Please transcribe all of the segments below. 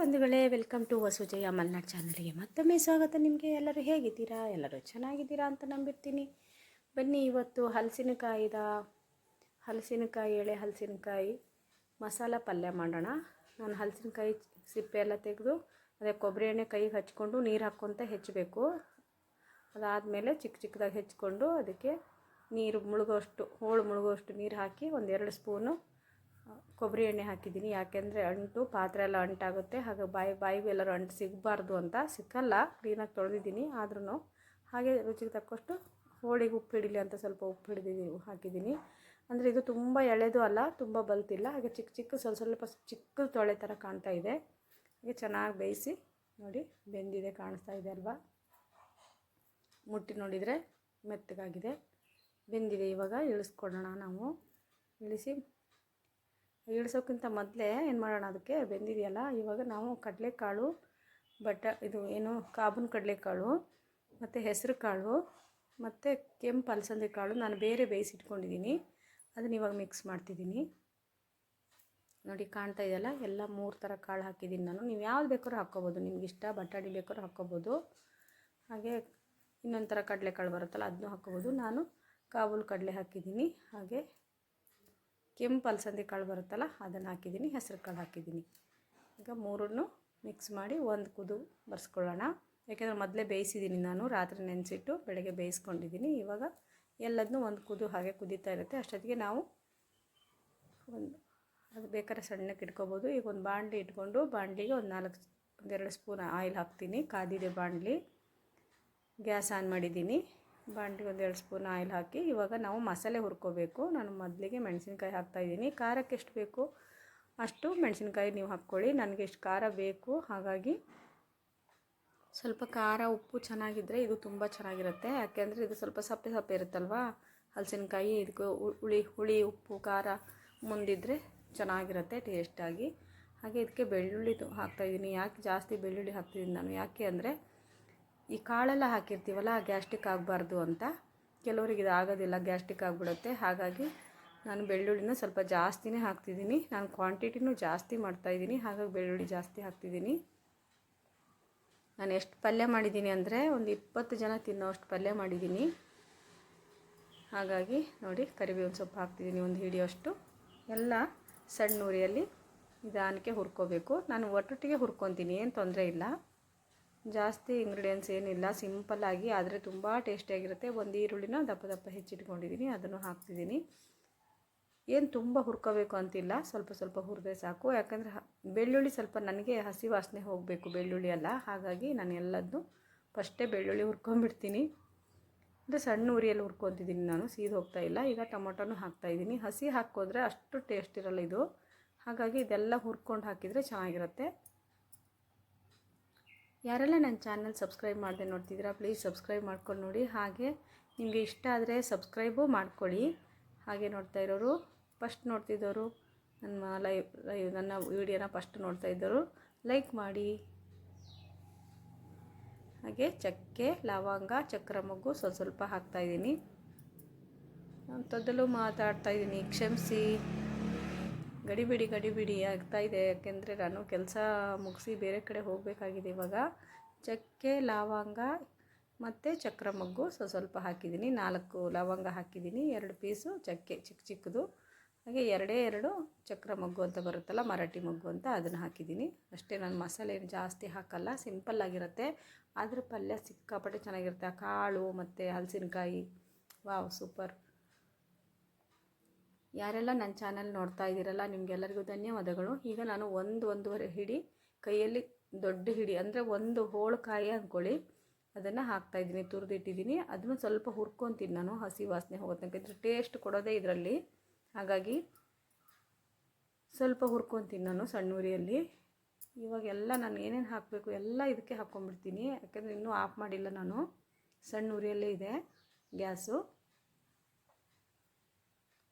ಬಂಧುಗಳೇ, welcome to ವಸುಜಯ Malnad ಚಾನಲ್ಗೆ ಮತ್ತೊಮ್ಮೆ ಸ್ವಾಗತ ನಿಮಗೆ. ಎಲ್ಲರೂ ಹೇಗಿದ್ದೀರಾ? ಎಲ್ಲರೂ ಚೆನ್ನಾಗಿದ್ದೀರಾ ಅಂತ ನಂಬಿರ್ತೀನಿ. ಬನ್ನಿ ಇವತ್ತು ಹಲಸಿನಕಾಯಿದ ಹಲಸಿನಕಾಯಿ ಎಳೆ ಹಲಸಿನಕಾಯಿ ಮಸಾಲ ಪಲ್ಯ ಮಾಡೋಣ. ನಾನು ಹಲಸಿನಕಾಯಿ ಸಿಪ್ಪೆ ಎಲ್ಲ ತೆಗೆದು, ಅದೇ ಕೊಬ್ಬರಿ ಎಣ್ಣೆ ಕೈಗೆ ಹಚ್ಕೊಂಡು ನೀರು ಹಾಕ್ಕೊತ ಹೆಚ್ಚಬೇಕು. ಅದಾದಮೇಲೆ ಚಿಕ್ಕ ಚಿಕ್ಕದಾಗಿ ಹೆಚ್ಕೊಂಡು ಅದಕ್ಕೆ ನೀರು ಮುಳುಗೋಷ್ಟು, ಹೋಳು ಮುಳುಗೋಷ್ಟು ನೀರು ಹಾಕಿ ಒಂದೆರಡು ಸ್ಪೂನು ಕೊಬ್ಬರಿ ಎಣ್ಣೆ ಹಾಕಿದ್ದೀನಿ. ಯಾಕೆಂದರೆ ಅಂಟು, ಪಾತ್ರೆ ಎಲ್ಲ ಅಂಟಾಗುತ್ತೆ. ಹಾಗೆ ಬಾಯಿ ಬಾಯಿ ಎಲ್ಲರೂ ಅಂಟು ಸಿಗಬಾರ್ದು ಅಂತ ಸಿಕ್ಕಲ್ಲ. ಕ್ಲೀನಾಗಿ ತೊಳೆದಿದ್ದೀನಿ. ಆದ್ರೂ ಹಾಗೆ ರುಚಿಗೆ ತಕ್ಕಷ್ಟು ಹೋಳಿಗೆ ಉಪ್ಪು ಹಿಡಿಲಿ ಅಂತ ಸ್ವಲ್ಪ ಉಪ್ಪು ಹಿಡಿದಿದ್ದೀನಿ, ಹಾಕಿದ್ದೀನಿ. ಅಂದರೆ ಇದು ತುಂಬ ಎಳೆದು ಅಲ್ಲ, ತುಂಬ ಬಲ್ತಿಲ್ಲ. ಹಾಗೆ ಚಿಕ್ಕ ಚಿಕ್ಕ, ಸ್ವಲ್ಪ ಸ್ವಲ್ಪ ಚಿಕ್ಕ ತೊಳೆ ಥರ ಕಾಣ್ತಾ ಇದೆ. ಹಾಗೆ ಚೆನ್ನಾಗಿ ಬೇಯಿಸಿ ನೋಡಿ, ಬೆಂದಿದೆ, ಕಾಣಿಸ್ತಾ ಇದೆ ಅಲ್ವಾ? ಮುಟ್ಟಿ ನೋಡಿದರೆ ಮೆತ್ತಗಾಗಿದೆ. ಬೆಂದಿದೆ ಇವಾಗ ಇಳಿಸ್ಕೊಡೋಣ ನಾವು. ಇಳಿಸಿ ಇಳಿಸೋಕ್ಕಿಂತ ಮೊದಲೇ ಏನು ಮಾಡೋಣ ಅದಕ್ಕೆ ಬೆಂದಿದೆಯಲ್ಲ, ಇವಾಗ ನಾವು ಕಡಲೆಕಾಳು ಬಟ ಇದು ಏನು ಕಾಬೂನ್ ಕಡಲೆಕಾಳು, ಮತ್ತು ಹೆಸರು ಕಾಳು, ಮತ್ತು ಕೆಂಪು ಅಲಸಂದೆ ಕಾಳು ನಾನು ಬೇರೆ ಬೇಯಿಸಿಟ್ಕೊಂಡಿದ್ದೀನಿ. ಅದನ್ನ ಇವಾಗ ಮಿಕ್ಸ್ ಮಾಡ್ತಿದ್ದೀನಿ. ನೋಡಿ ಕಾಣ್ತಾ ಇದೆಯಲ್ಲ, ಎಲ್ಲ ಮೂರು ಥರ ಕಾಳು ಹಾಕಿದ್ದೀನಿ ನಾನು. ನೀವು ಯಾವ್ದು ಬೇಕಾದ್ರೂ ಹಾಕ್ಕೋಬೋದು, ನಿಮ್ಗೆ ಇಷ್ಟ ಬಟಾಣಿ ಬೇಕಾದ್ರೂ ಹಾಕ್ಕೋಬೋದು. ಹಾಗೆ ಇನ್ನೊಂದು ಥರ ಕಡಲೆಕಾಳು ಬರುತ್ತಲ್ಲ ಅದನ್ನೂ ಹಾಕ್ಕೋಬೋದು. ನಾನು ಕಾಬೂಲ್ ಕಡಲೆ ಹಾಕಿದ್ದೀನಿ. ಹಾಗೆ ಕೆಂಪು ಅಲಸಂದೆ ಕಾಳು ಬರುತ್ತಲ್ಲ, ಅದನ್ನು ಹಾಕಿದ್ದೀನಿ, ಹೆಸರು ಕಾಳು ಹಾಕಿದ್ದೀನಿ. ಈಗ ಮೂರನ್ನು ಮಿಕ್ಸ್ ಮಾಡಿ ಒಂದು ಕುದು ಬರ್ಸ್ಕೊಳ್ಳೋಣ. ಯಾಕೆಂದರೆ ಮೊದಲೇ ಬೇಯಿಸಿದ್ದೀನಿ ನಾನು, ರಾತ್ರಿ ನೆನೆಸಿಟ್ಟು ಬೆಳಗ್ಗೆ ಬೇಯಿಸ್ಕೊಂಡಿದ್ದೀನಿ. ಇವಾಗ ಎಲ್ಲದನ್ನೂ ಒಂದು ಕುದು ಹಾಗೆ ಕುದೀತಾ ಇರುತ್ತೆ. ಅಷ್ಟೊತ್ತಿಗೆ ನಾವು ಒಂದು ಅದು ಬೇಕಾದ್ರೆ ಸಣ್ಣಕ್ಕೆ ಇಟ್ಕೊಬೋದು. ಈಗ ಒಂದು ಬಾಣಲಿ ಇಟ್ಕೊಂಡು ಬಾಣಲಿಗೆ ಒಂದು ನಾಲ್ಕು ಒಂದೆರಡು ಸ್ಪೂನ್ ಆಯಿಲ್ ಹಾಕ್ತೀನಿ. ಕಾದಿದೆ ಬಾಣಲಿ ಗ್ಯಾಸ್ ಆನ್ ಮಾಡಿದ್ದೀನಿ. ಬಾಂಡಿಗೆ ಎರಡು ಸ್ಪೂನ್ ಆಯಿಲ್ ಹಾಕಿ ಇವಾಗ ನಾವು ಮಸಾಲೆ ಹುರ್ಕೋಬೇಕು. ನಾನು ಮೊದಲಿಗೆ ಮೆಣಸಿನ್ಕಾಯಿ ಹಾಕ್ತಾಯಿದ್ದೀನಿ ಖಾರಕ್ಕೆ ಎಷ್ಟು ಬೇಕು ಅಷ್ಟು ಮೆಣಸಿನ್ಕಾಯಿ ನೀವು ಹಾಕ್ಕೊಳ್ಳಿ. ನನಗೆ ಎಷ್ಟು ಖಾರ ಬೇಕು. ಹಾಗಾಗಿ ಸ್ವಲ್ಪ ಖಾರ, ಉಪ್ಪು ಚೆನ್ನಾಗಿದ್ದರೆ ಇದು ತುಂಬ ಚೆನ್ನಾಗಿರುತ್ತೆ. ಯಾಕೆಂದರೆ ಇದು ಸ್ವಲ್ಪ ಸಪ್ಪೆ ಸಪ್ಪೆ ಇರುತ್ತಲ್ವ? ಹಲಸಿನಕಾಯಿ, ಇದಕ್ಕೆ ಹುಳಿ ಹುಳಿ, ಉಪ್ಪು, ಖಾರ ಮುಂದಿದ್ದರೆ ಚೆನ್ನಾಗಿರುತ್ತೆ ಟೇಸ್ಟಾಗಿ ಹಾಗೆ ಇದಕ್ಕೆ ಬೆಳ್ಳುಳ್ಳಿ ಹಾಕ್ತಾಯಿದ್ದೀನಿ ಯಾಕೆ ಜಾಸ್ತಿ ಬೆಳ್ಳುಳ್ಳಿ ಹಾಕ್ತಿದ್ದೀನಿ ನಾನು? ಯಾಕೆ ಅಂದರೆ ಈ ಕಾಳೆಲ್ಲ ಹಾಕಿರ್ತೀವಲ್ಲ ಗ್ಯಾಸ್ಟಿಕ್ ಆಗಬಾರ್ದು ಅಂತ. ಕೆಲವರಿಗೆ ಇದು ಆಗೋದಿಲ್ಲ ಗ್ಯಾಸ್ಟಿಕ್ ಆಗಿಬಿಡುತ್ತೆ. ಹಾಗಾಗಿ ನಾನು ಬೆಳ್ಳುಳ್ಳಿನ ಸ್ವಲ್ಪ ಜಾಸ್ತಿನೇ ಹಾಕ್ತಿದ್ದೀನಿ. ನಾನು ಕ್ವಾಂಟಿಟಿನೂ ಜಾಸ್ತಿ ಮಾಡ್ತಾಯಿದ್ದೀನಿ ಹಾಗಾಗಿ ಬೆಳ್ಳುಳ್ಳಿ ಜಾಸ್ತಿ ಹಾಕ್ತಿದ್ದೀನಿ. ನಾನು ಎಷ್ಟು ಪಲ್ಯ ಮಾಡಿದ್ದೀನಿ ಅಂದರೆ ಒಂದು ಇಪ್ಪತ್ತು ಜನ ತಿನ್ನೋಷ್ಟು ಪಲ್ಯ ಮಾಡಿದ್ದೀನಿ. ಹಾಗಾಗಿ ನೋಡಿ, ಕರಿಬೇವಿನ ಸೊಪ್ಪು ಹಾಕ್ತಿದ್ದೀನಿ ಒಂದು ಹಿಡಿಯೋಷ್ಟು. ಎಲ್ಲ ಸಣ್ಣ ಉರಿಯಲ್ಲಿ ನಿಧಾನಕ್ಕೆ ಹುರ್ಕೋಬೇಕು. ನಾನು ಒಟ್ಟೊಟ್ಟಿಗೆ ಹುರ್ಕೊತೀನಿ, ಏನು ತೊಂದರೆ ಇಲ್ಲ. ಜಾಸ್ತಿ ಇಂಗ್ರೀಡಿಯೆಂಟ್ಸ್ ಏನಿಲ್ಲ ಸಿಂಪಲ್ಲಾಗಿ ಆದರೆ ತುಂಬ ಟೇಸ್ಟಿಯಾಗಿರುತ್ತೆ ಒಂದು ಈರುಳ್ಳಿನ ದಪ್ಪ ದಪ್ಪ ಹೆಚ್ಚಿಟ್ಕೊಂಡಿದ್ದೀನಿ ಅದನ್ನು ಹಾಕ್ತಿದ್ದೀನಿ ಏನು ತುಂಬ ಹುರ್ಕೋಬೇಕು ಅಂತಿಲ್ಲ, ಸ್ವಲ್ಪ ಸ್ವಲ್ಪ ಹುರಿದ್ರೆ ಸಾಕು. ಯಾಕಂದರೆ ಬೆಳ್ಳುಳ್ಳಿ ಸ್ವಲ್ಪ ನನಗೆ ಹಸಿ ವಾಸನೆ ಹೋಗಬೇಕು, ಬೆಳ್ಳುಳ್ಳಿ ಅಲ್ಲ. ಹಾಗಾಗಿ ನಾನು ಎಲ್ಲದನ್ನು ಫಸ್ಟೇ ಬೆಳ್ಳುಳ್ಳಿ ಹುರ್ಕೊಂಬಿಡ್ತೀನಿ ಅಂದರೆ ಸಣ್ಣ ಉರಿಯಲ್ಲಿ ಹುರ್ಕೊತಿದ್ದೀನಿ ನಾನು, ಸೀದು ಹೋಗ್ತಾ ಇಲ್ಲ. ಈಗ ಟೊಮೊಟೊನೂ ಹಾಕ್ತಾಯಿದ್ದೀನಿ ಹಸಿ ಹಾಕೋದ್ರೆ ಅಷ್ಟು ಟೇಸ್ಟ್ ಇರಲ್ಲ ಇದು. ಹಾಗಾಗಿ ಇದೆಲ್ಲ ಹುರ್ಕೊಂಡು ಹಾಕಿದರೆ ಚೆನ್ನಾಗಿರುತ್ತೆ. ಯಾರೆಲ್ಲ ನನ್ನ ಚಾನಲ್ ಸಬ್ಸ್ಕ್ರೈಬ್ ಮಾಡದೆ ನೋಡ್ತಿದ್ದೀರಾ ಪ್ಲೀಸ್ ಸಬ್ಸ್ಕ್ರೈಬ್ ಮಾಡ್ಕೊಂಡು ನೋಡಿ. ಹಾಗೆ ನಿಮಗೆ ಇಷ್ಟ ಆದರೆ ಸಬ್ಸ್ಕ್ರೈಬು ಮಾಡ್ಕೊಳ್ಳಿ. ಹಾಗೆ ನೋಡ್ತಾ ಇರೋರು ಫಸ್ಟ್ ನೋಡ್ತಿದ್ದವರು ನನ್ನ ಲೈವ್ ಲೈವ್ ನನ್ನ ವಿಡಿಯೋನ ಫಸ್ಟ್ ನೋಡ್ತಾ ಇದ್ದವರು ಲೈಕ್ ಮಾಡಿ. ಹಾಗೆ ಚಕ್ಕೆ, ಲವಂಗ, ಚಕ್ರ ಮೊಗ್ಗು ಸ್ವಲ್ಪ ಸ್ವಲ್ಪ ಹಾಕ್ತಾಯಿದ್ದೀನಿ ನಾನು ತೊದಲು ಮಾತಾಡ್ತಾಯಿದ್ದೀನಿ ಕ್ಷಮಿಸಿ. ಗಡಿಬಿಡಿ ಗಡಿಬಿಡಿ ಆಗ್ತಾ ಇದೆ. ಯಾಕೆಂದರೆ ನಾನು ಕೆಲಸ ಮುಗಿಸಿ ಬೇರೆ ಕಡೆ ಹೋಗಬೇಕಾಗಿದೆ ಇವಾಗ. ಚಕ್ಕೆ, ಲವಂಗ ಮತ್ತು ಚಕ್ರ ಮಗ್ಗು ಸೊ ಸ್ವಲ್ಪ ಹಾಕಿದ್ದೀನಿ. ನಾಲ್ಕು ಲವಂಗ ಹಾಕಿದ್ದೀನಿ. ಎರಡು ಪೀಸು ಚಕ್ಕೆ ಚಿಕ್ಕ ಚಿಕ್ಕದು. ಹಾಗೆ ಎರಡೇ ಎರಡು ಚಕ್ರ ಮಗ್ಗು ಅಂತ ಬರುತ್ತಲ್ಲ, ಮರಾಠಿ ಮೊಗ್ಗು ಅಂತ ಅದನ್ನು ಹಾಕಿದ್ದೀನಿ. ಅಷ್ಟೇ, ನಾನು ಮಸಾಲೆ ಏನು ಜಾಸ್ತಿ ಹಾಕಲ್ಲ ಸಿಂಪಲ್ಲಾಗಿರುತ್ತೆ ಆದರೆ ಪಲ್ಯ ಸಿಕ್ಕಾಪಟ್ಟೆ ಚೆನ್ನಾಗಿರುತ್ತೆ. ಆ ಕಾಳು ಮತ್ತು ಹಲಸಿನಕಾಯಿ. Wow, super. ಯಾರೆಲ್ಲ ನನ್ನ ಚಾನಲ್ ನೋಡ್ತಾ ಇದ್ದೀರಲ್ಲ, ನಿಮಗೆಲ್ಲರಿಗೂ ಧನ್ಯವಾದಗಳು. ಈಗ ನಾನು ಒಂದು ಒಂದೂವರೆ ಹಿಡಿ, ಕೈಯಲ್ಲಿ ದೊಡ್ಡ ಹಿಡಿ, ಅಂದರೆ ಒಂದು ಹೋಳುಕಾಯಿ ಅಂದ್ಕೊಳ್ಳಿ. ಅದನ್ನು ಹಾಕ್ತಾಯಿದ್ದೀನಿ ತುರಿದಿಟ್ಟಿದ್ದೀನಿ. ಅದನ್ನು ಸ್ವಲ್ಪ ಹುರ್ಕೊತೀನಿ ನಾನು, ಹಸಿ ವಾಸನೆ ಹೋಗೋ ತನಕ ಟೇಸ್ಟ್ ಕೊಡೋದೇ ಇದರಲ್ಲಿ. ಹಾಗಾಗಿ ಸ್ವಲ್ಪ ಹುರ್ಕೊತೀನಿ ನಾನು ಸಣ್ಣ ಉರಿಯಲ್ಲಿ ಇವಾಗೆಲ್ಲ ನಾನು ಏನೇನು ಹಾಕಬೇಕು ಎಲ್ಲ ಇದಕ್ಕೆ ಹಾಕ್ಕೊಂಬಿಡ್ತೀನಿ ಯಾಕೆಂದರೆ ಇನ್ನೂ ಆಫ್ ಮಾಡಿಲ್ಲ ನಾನು. ಸಣ್ಣ ಉರಿಯಲ್ಲೇ ಇದೆ ಗ್ಯಾಸು.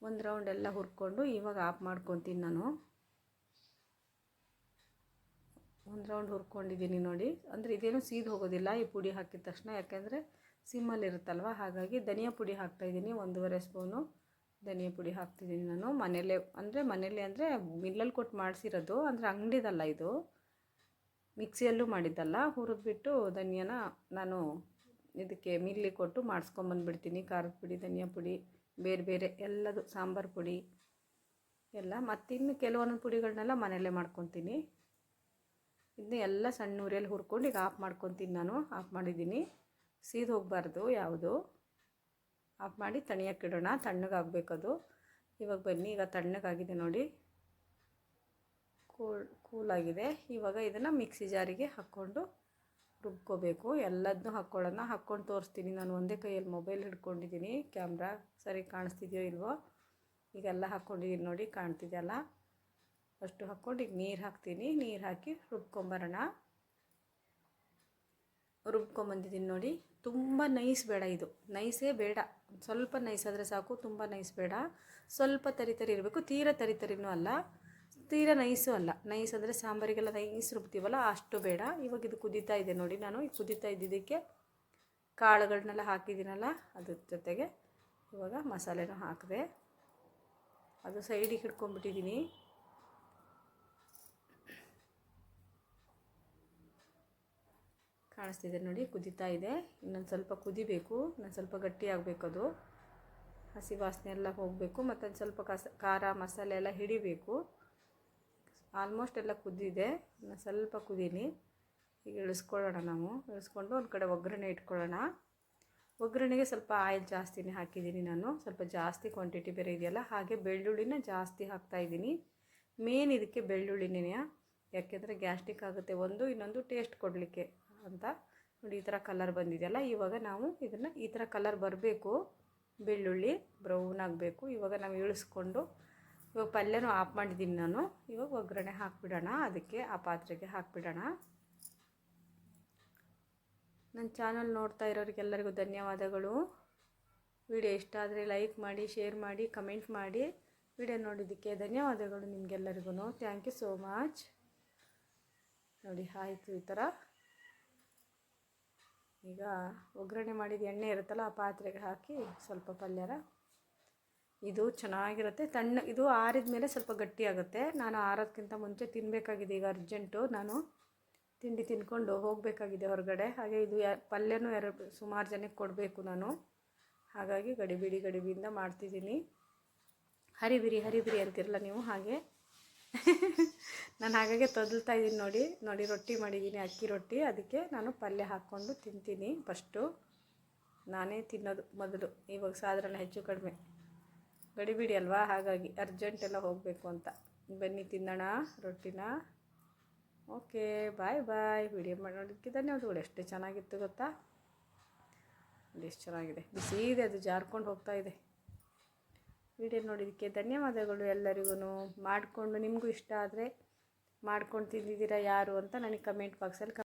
ಒಂದು ರೌಂಡ್ ಎಲ್ಲ ಹುರ್ಕೊಂಡು ಇವಾಗ ಆಫ್ ಮಾಡ್ಕೊತೀನಿ ನಾನು. ಒಂದು ರೌಂಡ್ ಹುರ್ಕೊಂಡಿದ್ದೀನಿ ನೋಡಿ. ಅಂದರೆ ಇದೇನು ಸೀದು ಹೋಗೋದಿಲ್ಲ ಈ ಪುಡಿ ಹಾಕಿದ ತಕ್ಷಣ. ಯಾಕೆಂದರೆ ಸಿಮ್ಮಲ್ಲಿ ಇರುತ್ತಲ್ವ? ಹಾಗಾಗಿ ಧನಿಯಾ ಪುಡಿ ಹಾಕ್ತಾಯಿದ್ದೀನಿ ಒಂದೂವರೆ ಸ್ಪೂನು ಧನಿಯಾ ಪುಡಿ ಹಾಕ್ತಿದ್ದೀನಿ ನಾನು. ಮನೆಯಲ್ಲೇ ಅಂದರೆ ಮನೆಯಲ್ಲೇ ಅಂದರೆ ಮಿಲ್ಲಲ್ಲಿ ಕೊಟ್ಟು ಮಾಡಿಸಿರೋದು, ಅಂದರೆ ಅಂಗಡಿದಲ್ಲ ಇದು. ಮಿಕ್ಸಿಯಲ್ಲೂ ಮಾಡಿದ್ದಲ್ಲ. ಹುರಿದ್ಬಿಟ್ಟು ಧನಿಯಾನ ನಾನು ಇದಕ್ಕೆ ಮಿಲ್ಲಿ ಕೊಟ್ಟು ಮಾಡಿಸ್ಕೊಂಬಂದ್ಬಿಡ್ತೀನಿ. ಖಾರದ ಪುಡಿ, ಧನಿಯಾ ಪುಡಿ ಬೇರೆ ಬೇರೆ ಎಲ್ಲದು ಸಾಂಬಾರು ಪುಡಿ ಎಲ್ಲ. ಮತ್ತಿನ್ನು ಕೆಲವೊಂದು ಪುಡಿಗಳನ್ನೆಲ್ಲ ಮನೆಯಲ್ಲೇ ಮಾಡ್ಕೊತೀನಿ. ಇದನ್ನ ಎಲ್ಲ ಸಣ್ಣ ಉರಿಯಲ್ಲಿ ಹುರ್ಕೊಂಡು ಈಗ ಆಫ್ ಮಾಡ್ಕೊತೀನಿ ನಾನು. ಆಫ್ ಮಾಡಿದ್ದೀನಿ. ಸೀದ್ ಹೋಗಬಾರ್ದು ಯಾವುದು. ಆಫ್ ಮಾಡಿ ತಣಿಯಕ್ಕಿಡೋಣ ತಣ್ಣಗಾಗಬೇಕದು ಇವಾಗ ಬನ್ನಿ. ಈಗ ತಣ್ಣಗಾಗಿದೆ ನೋಡಿ. ಕೂಲ್ ಕೂಲಾಗಿದೆ ಇವಾಗ ಇದನ್ನು ಮಿಕ್ಸಿ ಜಾರಿಗೆ ಹಾಕ್ಕೊಂಡು ರುಬ್ಕೋಬೇಕು. ಎಲ್ಲದನ್ನೂ ಹಾಕ್ಕೊಳ್ಳೋಣ ಹಾಕ್ಕೊಂಡು ತೋರಿಸ್ತೀನಿ. ನಾನು ಒಂದೇ ಕೈಯಲ್ಲಿ ಮೊಬೈಲ್ ಹಿಡ್ಕೊಂಡಿದ್ದೀನಿ. ಕ್ಯಾಮ್ರಾ ಸರಿ ಕಾಣಿಸ್ತಿದೆಯೋ ಇಲ್ವೋ? ಈಗೆಲ್ಲ ಹಾಕ್ಕೊಂಡಿದ್ದೀನಿ ನೋಡಿ, ಕಾಣ್ತಿದೆಯಲ್ಲ? ಅಷ್ಟು ಹಾಕ್ಕೊಂಡು ಈಗ ನೀರು ಹಾಕ್ತೀನಿ. ನೀರು ಹಾಕಿ ರುಬ್ಕೊಂಬರೋಣ. ರುಬ್ಕೊಂಬಂದಿದ್ದೀನಿ ನೋಡಿ. ತುಂಬ ನೈಸ್ ಬೇಡ ಇದು. ನೈಸೇ ಬೇಡ. ಸ್ವಲ್ಪ ನೈಸ್ ಆದರೆ ಸಾಕು. ತುಂಬ ನೈಸ್ ಬೇಡ. ಸ್ವಲ್ಪ ತರಿ ತರಿ ಇರಬೇಕು. ತೀರ ತರಿತರಿನೂ ಅಲ್ಲ. ತೀರ ನೈಸು ಅಲ್ಲ. ನೈಸ್ ಅಂದರೆ ಸಾಂಬಾರಿಗೆಲ್ಲ ನೈಸ್ ರುಬ್ತೀವಲ್ಲ, ಅಷ್ಟು ಬೇಡ. ಇವಾಗ ಇದು ಕುದೀತಾ ಇದೆ ನೋಡಿ ನಾನು. ಈ ಕುದೀತಾ ಇದ್ದಿದ್ದಕ್ಕೆ ಕಾಳುಗಳನ್ನೆಲ್ಲ ಹಾಕಿದ್ದೀನಲ್ಲ, ಅದ್ರ ಜೊತೆಗೆ ಇವಾಗ ಮಸಾಲೆನೂ ಹಾಕಿದೆ. ಅದು ಸೈಡಿಗೆ ಹಿಡ್ಕೊಂಡ್ಬಿಟ್ಟಿದ್ದೀನಿ. ಕಾಣಿಸ್ತಿದೆ ನೋಡಿ, ಕುದೀತಾ ಇದೆ. ಇನ್ನೊಂದು ಸ್ವಲ್ಪ ಕುದಿಬೇಕು, ಇನ್ನೊಂದು ಸ್ವಲ್ಪ ಗಟ್ಟಿ ಆಗಬೇಕು ಅದು. ಹಸಿ ವಾಸನೆ ಎಲ್ಲ ಹೋಗಬೇಕು, ಮತ್ತೊಂದು ಸ್ವಲ್ಪ ಕಸ, ಖಾರ ಮಸಾಲೆ ಎಲ್ಲ ಹಿಡಿಬೇಕು. ಆಲ್ಮೋಸ್ಟ್ ಎಲ್ಲ ಕುದ್ದಿದೆ. ಸ್ವಲ್ಪ ಕುದೀನಿ. ಈಗ ಇಳಿಸ್ಕೊಳ್ಳೋಣ ನಾವು. ಇಳಿಸ್ಕೊಂಡು ಒಂದು ಕಡೆ ಒಗ್ಗರಣೆ ಇಟ್ಕೊಳ್ಳೋಣ. ಒಗ್ಗರಣೆಗೆ ಸ್ವಲ್ಪ ಆಯಿಲ್ ಜಾಸ್ತಿನೇ ಹಾಕಿದ್ದೀನಿ ನಾನು. ಸ್ವಲ್ಪ ಜಾಸ್ತಿ ಕ್ವಾಂಟಿಟಿ ಬೇರೆ ಇದೆಯಲ್ಲ, ಹಾಗೆ ಬೆಳ್ಳುಳ್ಳಿನ ಜಾಸ್ತಿ ಹಾಕ್ತಾಯಿದ್ದೀನಿ ಮೇನ್ ಇದಕ್ಕೆ ಬೆಳ್ಳುಳ್ಳಿನೇ ಯಾಕೆಂದರೆ ಗ್ಯಾಸ್ಟ್ರಿಕ್ ಆಗುತ್ತೆ. ಒಂದು ಇನ್ನೊಂದು ಟೇಸ್ಟ್ ಕೊಡಲಿಕ್ಕೆ ಅಂತ. ನೋಡಿ, ಈ ಥರ ಕಲರ್ ಬಂದಿದೆಯಲ್ಲ, ಇವಾಗ ನಾವು ಇದನ್ನು ಈ ಥರ ಕಲರ್ ಬರಬೇಕು. ಬೆಳ್ಳುಳ್ಳಿ ಬ್ರೌನ್ ಆಗಬೇಕು. ಇವಾಗ ನಾವು ಇಳಿಸ್ಕೊಂಡು ಇವಾಗ ಪಲ್ಯನೂ ಆಫ್ ಮಾಡಿದ್ದೀನಿ ನಾನು. ಇವಾಗ ಒಗ್ಗರಣೆ ಹಾಕಿಬಿಡೋಣ. ಅದಕ್ಕೆ ಆ ಪಾತ್ರೆಗೆ ಹಾಕಿಬಿಡೋಣ. ನನ್ನ ಚಾನಲ್ ನೋಡ್ತಾ ಇರೋರಿಗೆಲ್ಲರಿಗೂ ಧನ್ಯವಾದಗಳು. ವಿಡಿಯೋ ಇಷ್ಟ ಆದರೆ ಲೈಕ್ ಮಾಡಿ, ಶೇರ್ ಮಾಡಿ, ಕಮೆಂಟ್ ಮಾಡಿ. ವಿಡಿಯೋ ನೋಡಿದ್ದಕ್ಕೆ ಧನ್ಯವಾದಗಳು ನಿಮಗೆಲ್ಲರಿಗೂ. ಥ್ಯಾಂಕ್ ಯು ಸೋ ಮಚ್ ನೋಡಿ, ಆಯಿತು ಈ ಥರ. ಈಗ ಒಗ್ಗರಣೆ ಮಾಡಿದ ಎಣ್ಣೆ ಇರುತ್ತಲ್ಲ, ಆ ಪಾತ್ರೆಗೆ ಹಾಕಿ ಸ್ವಲ್ಪ ಪಲ್ಯರ ಇದು ಚೆನ್ನಾಗಿರುತ್ತೆ. ತಣ್ಣ, ಇದು ಆರಿದ ಮೇಲೆ ಸ್ವಲ್ಪ ಗಟ್ಟಿಯಾಗುತ್ತೆ. ನಾನು ಆರೋದಕ್ಕಿಂತ ಮುಂಚೆ ತಿನ್ನಬೇಕಾಗಿದೆ ಈಗ ಅರ್ಜೆಂಟು ನಾನು ತಿಂಡಿ ತಿನ್ಕೊಂಡು ಹೋಗಬೇಕಾಗಿದೆ ಹೊರಗಡೆ. ಹಾಗೆ ಇದು ಪಲ್ಯನೂ ಎರಡು, ಸುಮಾರು ಜನಕ್ಕೆ ಕೊಡಬೇಕು ನಾನು. ಹಾಗಾಗಿ ಗಡಿಬಿಡಿ ಗಡಿಬಿಯಿಂದ ಮಾಡ್ತಿದ್ದೀನಿ. ಹರಿಬಿರಿ ಹರಿಬಿರಿ ಅಂತಿರಲ್ಲ ನೀವು? ಹಾಗೆ. ನಾನು ಹಾಗಾಗಿ ತದಲ್ತಾ ಇದ್ದೀನಿ ನೋಡಿ. ನೋಡಿ, ರೊಟ್ಟಿ ಮಾಡಿದ್ದೀನಿ, ಅಕ್ಕಿ ರೊಟ್ಟಿ. ಅದಕ್ಕೆ ನಾನು ಪಲ್ಯ ಹಾಕ್ಕೊಂಡು ತಿಂತೀನಿ ಫಸ್ಟು. ನಾನೇ ತಿನ್ನೋದು ಮೊದಲು. ಇವಾಗ ಸಾಧಾರಣ ಹೆಚ್ಚು ಕಡಿಮೆ. ಗಡಿಬಿಡಿ ಅಲ್ವಾ? ಹಾಗಾಗಿ ಅರ್ಜೆಂಟ್ ಎಲ್ಲ ಹೋಗಬೇಕು ಅಂತ. ಬನ್ನಿ ತಿನ್ನೋಣ, ರೊಟ್ಟಿನ. ಓಕೆ ಬಾಯ್ ಬಾಯ್ ವಿಡಿಯೋ ಮಾಡಿ ನೋಡೋದಕ್ಕೆ ಧನ್ಯವಾದಗಳು. ಎಷ್ಟು ಚೆನ್ನಾಗಿತ್ತು ಗೊತ್ತಾ? ಎಷ್ಟು ಚೆನ್ನಾಗಿದೆ. ಬಿಸಿ ಇದೆ ಅದು ಜಾರ್ಕೊಂಡು ಹೋಗ್ತಾ ಇದೆ. ವಿಡಿಯೋ ನೋಡಿದ್ದಕ್ಕೆ ಧನ್ಯವಾದಗಳು ಎಲ್ಲರಿಗೂ ಮಾಡಿಕೊಂಡು ನಿಮಗೂ ಇಷ್ಟ ಆದರೆ ಮಾಡ್ಕೊಂಡು ತಿಂದಿದ್ದೀರಾ ಯಾರು ಅಂತ ನನಗೆ ಕಮೆಂಟ್ ಬಾಕ್ಸಲ್ಲಿ